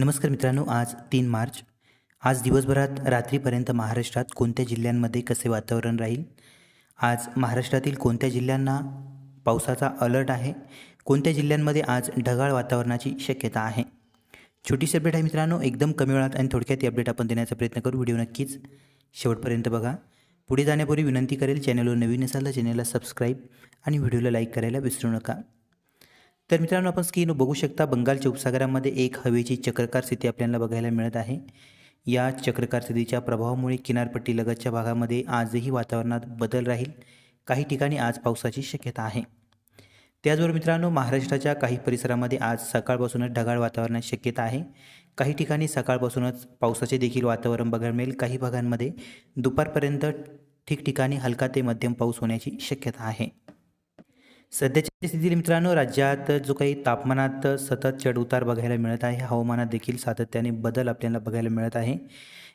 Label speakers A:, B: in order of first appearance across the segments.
A: नमस्कार मित्रांनो आज तीन मार्च. आज दिवसभरात रात्रीपर्यंत महाराष्ट्रात कोणत्या जिल्ह्यांमध्ये कसे वातावरण राहील? आज महाराष्ट्रातील कोणत्या जिल्ह्यांना पावसाचा अलर्ट आहे? कोणत्या जिल्ह्यांमध्ये आज ढगाळ वातावरणाची शक्यता आहे? छोटीशी अपडेट आहे मित्रांनो एकदम कमी वेळात आणि थोडक्यात ही अपडेट आपण देण्याचा प्रयत्न करू. व्हिडिओ नक्कीच शेवटपर्यंत बघा. पुढे जाण्यापूर्वी विनंती करेल चॅनलवर नवीन असाल तर चॅनलला सबस्क्राईब आणि व्हिडिओला लाईक करायला विसरू नका. तर मित्रांनो आपण स्क्रीन बघू शकता बंगालच्या उपसागरामध्ये एक हवेची चक्रकार स्थिती आपल्याला बघायला मिळत आहे. या चक्रकार स्थितीच्या प्रभावामुळे किनारपट्टी लगतच्या भागामध्ये आजही वातावरणात बदल राहील. काही ठिकाणी आज पावसाची शक्यता आहे. त्याचबरोबर मित्रांनो महाराष्ट्राच्या काही परिसरामध्ये आज सकाळपासूनच ढगाळ वातावरणाची शक्यता आहे. काही ठिकाणी सकाळपासूनच पावसाचे देखील वातावरण बघायला मिळेल. काही भागांमध्ये दुपारपर्यंत ठिकठिकाणी हलका ते मध्यम पाऊस होण्याची शक्यता आहे. सध्याच्या स्थितीत मित्रांनो राज्यात जो काही तापमानात सतत चढउतार बघायला मिळत आहे हवामानात देखील सातत्याने बदल आपल्याला बघायला मिळत आहे.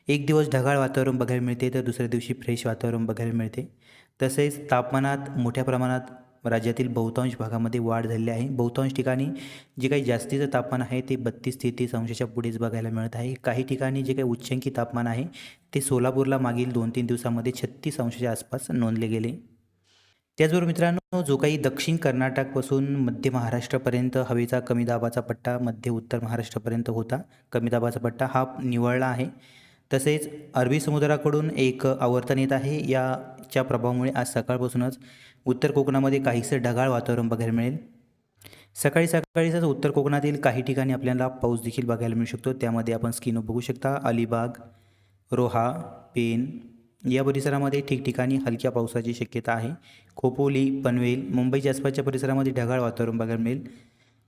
A: एक दिवस ढगाळ वातावरण बघायला मिळते तर दुसऱ्या दिवशी फ्रेश वातावरण बघायला मिळते. तसेच तापमानात मोठ्या प्रमाणात राज्यातील बहुतांश भागामध्ये वाढ झालेली आहे. बहुतांश ठिकाणी जे काही जास्तीचं तापमान आहे ते बत्तीस ते तीस अंशाच्या पुढेच बघायला मिळत आहे. काही ठिकाणी जे काही उच्चांकी तापमान आहे ते सोलापूरला मागील दोन तीन दिवसामध्ये छत्तीस अंशाच्या आसपास नोंदले गेले. त्याचबरोबर मित्रांनो जो काही दक्षिण कर्नाटकपासून मध्य महाराष्ट्रापर्यंत हवेचा कमी दाबाचा पट्टा मध्य उत्तर महाराष्ट्रापर्यंत होता. कमी दाबाचा पट्टा हा निवळला आहे. तसेच अरबी समुद्राकडून एक आवर्तन येत आहे. याच्या प्रभावामुळे आज सकाळपासूनच उत्तर कोकणामध्ये काहीसं ढगाळ वातावरण बघायला मिळेल. सकाळी सकाळीच उत्तर कोकणातील काही ठिकाणी आपल्याला पाऊस देखील बघायला मिळू शकतो. त्यामध्ये आपण स्किनो बघू शकता. अलिबाग रोहा पेन या परिसरामध्ये ठिकठिकाणी हलक्या पावसाची शक्यता आहे. खोपोली पनवेल मुंबईच्या आसपासच्या परिसरामध्ये ढगाळ वातावरण बघायला मिळेल.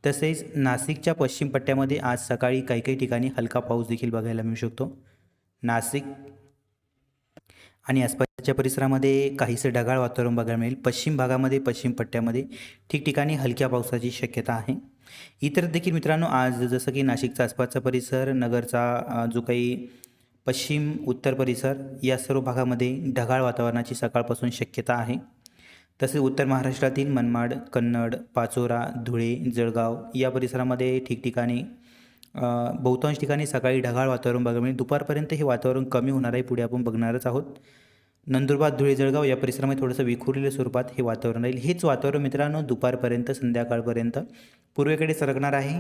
A: तसेच नाशिकच्या पश्चिम पट्ट्यामध्ये आज सकाळी काही काही ठिकाणी हलका पाऊस देखील बघायला मिळू शकतो. नाशिक आणि आसपासच्या परिसरामध्ये काहीसं ढगाळ वातावरण बघायला मिळेल. पश्चिम भागामध्ये पश्चिम पट्ट्यामध्ये ठिकठिकाणी हलक्या पावसाची शक्यता आहे. इतर देखील मित्रांनो आज जसं की नाशिकचा आसपासचा परिसर नगरचा जो काही पश्चिम उत्तर परिसर या सर्व भागामध्ये ढगाळ वातावरणाची सकाळपासून शक्यता आहे. तसेच उत्तर महाराष्ट्रातील मनमाड कन्नड पाचोरा धुळे जळगाव या परिसरामध्ये ठिकठिकाणी बहुतांश ठिकाणी सकाळी ढगाळ वातावरण बघायला मिळेल. दुपारपर्यंत हे वातावरण कमी होणार आहे पुढे आपण बघणारच आहोत. नंदुरबार धुळे जळगाव या परिसरामध्ये थोडंसं विखुरलेल्या स्वरूपात हे वातावरण राहील. हेच वातावरण मित्रांनो दुपारपर्यंत संध्याकाळपर्यंत पूर्वेकडे सरकणार आहे.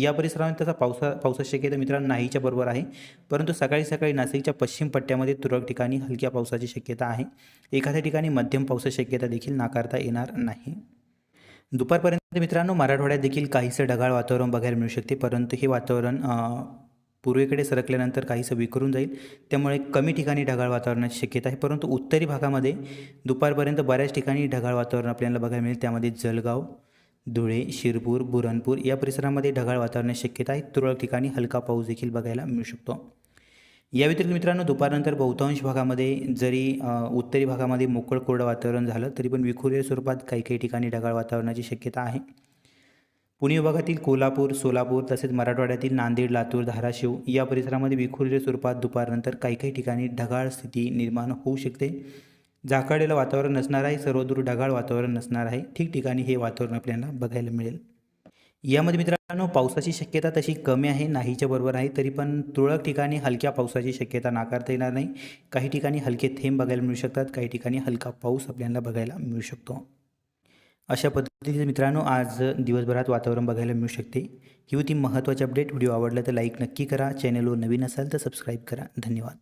A: या परिसरामध्ये त्याचा पावसा पावसाची शक्यता मित्रांनो नाहीच्या बरोबर आहे. परंतु सकाळी सकाळी नाशिकच्या पश्चिम पट्ट्यामध्ये तुरळक ठिकाणी हलक्या पावसाची शक्यता आहे. एखाद्या ठिकाणी मध्यम पावसाची शक्यता देखील नाकारता येणार नाही. दुपारपर्यंत मित्रांनो मराठवाड्यात देखील काहीसं ढगाळ वातावरण बघायला मिळू शकते. परंतु हे वातावरण पूर्वेकडे सरकल्यानंतर काहीसं विखरून जाईल. त्यामुळे कमी ठिकाणी ढगाळ वातावरणाची शक्यता आहे. परंतु उत्तरी भागामध्ये दुपारपर्यंत बऱ्याच ठिकाणी ढगाळ वातावरण आपल्याला बघायला मिळेल. त्यामध्ये जळगाव धुळे शिरपूर बुरनपूर या परिसरामध्ये ढगाळ वातावरणाची शक्यता आहे. तुरळक ठिकाणी हलका पाऊस देखील बघायला मिळू शकतो. या व्यतिरिक्त मित्रांनो दुपारनंतर बहुतांश भागामध्ये जरी उत्तरी भागामध्ये मोकळ कोरडं वातावरण झालं तरी पण विखुरे स्वरूपात काही काही ठिकाणी ढगाळ वातावरणाची शक्यता आहे. पुणे विभागातील कोल्हापूर सोलापूर तसेच मराठवाड्यातील नांदेड लातूर धाराशिव या परिसरामध्ये विखुरलेल्या स्वरूपात दुपारनंतर काही काही ठिकाणी ढगाळ स्थिती निर्माण होऊ शकते. झाकाडेलं वातावरण नसणार आहे सर्वदूर ढगाळ वातावरण नसणार आहे. ठिकठिकाणी हे वातावरण आपल्याला बघायला मिळेल. यामध्ये मित्रांनो पावसाची शक्यता तशी कमी आहे नाहीच्या बरोबर आहे तरी पण तुरळक ठिकाणी हलक्या पावसाची शक्यता नाकारता येणार नाही. काही ठिकाणी हलके थेंब बघायला मिळू शकतात काही ठिकाणी हलका पाऊस आपल्याला बघायला मिळू शकतो. अशा पद्धतीचे मित्रांनो आज दिवसभरात वातावरण बघायला मिळू शकते. ही होती महत्त्वाची अपडेट. व्हिडिओ आवडला तर लाईक नक्की करा. चॅनलवर नवीन असाल तर सबस्क्राईब करा. धन्यवाद.